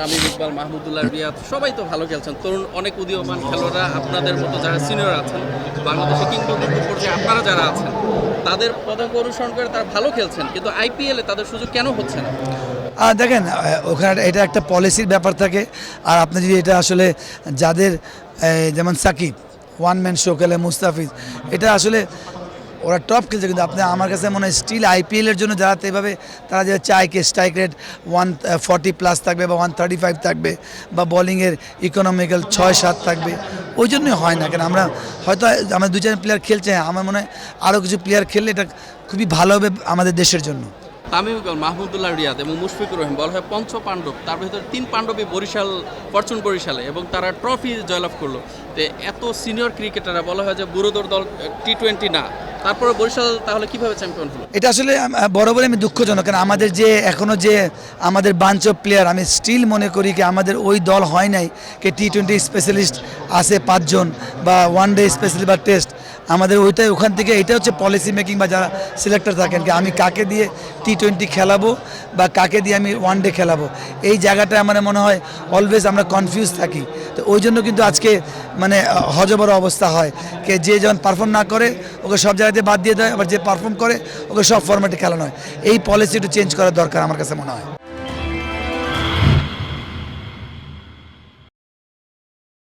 তামিম ইকবাল, মাহমুদুল্লাহ রিয়াদ, সবাই তো ভালো খেলছেন। তরুণ, অনেক উদীয়মান খেলোয়াড়রা আপনাদের মতো যারা সিনিয়র আছেন, বাংলাদেশে কিংবদন্তি পর্যায়ে আপনারা যারা আছেন, তাদের পদাঙ্ক অনুসরণ করে তারা ভালো খেলছেন, কিন্তু আইপিএলে তাদের সুযোগ কেন হচ্ছে না? দেখেন ওখানে এটা একটা পলিসির ব্যাপার থাকে। আর আপনি যদি এটা আসলে যাদের যেমন সাকিব ওয়ান ম্যান শো খেলে মুস্তাফিজ, এটা আসলে ওরা টপ খেলছে, কিন্তু আপনি আমার কাছে মনে হয় স্টিল আইপিএলের জন্য যারা এভাবে, তারা যে চায় কি strike rate one forty plus থাকবে বা ওয়ান থার্টি ফাইভ থাকবে বা বোলিংয়ের ইকোনমিক্যাল ছয়, সাত থাকবে, ওই জন্যই হয় না। কেন আমরা হয়তো আমরা দুজন প্লেয়ার খেলছে, আমার মনে হয় আরও কিছু প্লেয়ার খেললে এটা খুবই ভালো হবে আমাদের দেশের জন্য। তামিম মাহমুদুল্লাহ রিয়াদ এবং মুশফিকুর রহিম বলা হয় পঞ্চ পাণ্ডব, তার ভিতরে তিন পাণ্ডবই বরিশাল, ফরচুন বরিশালে এবং তারা ট্রফি জয়লাভ করল। তো এত সিনিয়র ক্রিকেটাররা বলা হয় যে বুড়োদর দল টি টোয়েন্টি না। তারপরে বরিশাল তাহলে কীভাবে চ্যাম্পিয়ন হলো? এটা আসলে বরাবরই আমি দুঃখজনক। কারণ আমাদের যে এখনও যে আমাদের বাঞ্চ প্লেয়ার আমি স্টিল মনে করি কি আমাদের ওই দল হয় নাই, কে টি টোয়েন্টি স্পেশালিস্ট আছে পাঁচজন বা ওয়ান ডে স্পেশালিস্ট বা টেস্ট আমাদের ওইটাই, ওখান থেকে এটা হচ্ছে পলিসি মেকিং বা যারা সিলেক্টর থাকেন আমি কাকে দিয়ে টি টোয়েন্টি খেলাবো বা কাকে দিয়ে আমি ওয়ান ডে খেলাবো? এই জায়গাটা আমার মনে হয় অলওয়েজ আমরা কনফিউজ থাকি। তো ওই জন্য কিন্তু আজকে মানে হজবর অবস্থা হয় কে, যে যখন পারফর্ম না করে, ওকে সব জায়গাতে বাদ দিয়ে দেয়, আবার যে পারফর্ম করে, ওকে সব ফরম্যাটে খেলানো হয়। এই পলিসি একটু চেঞ্জ করার দরকার আমার কাছে মনে হয়।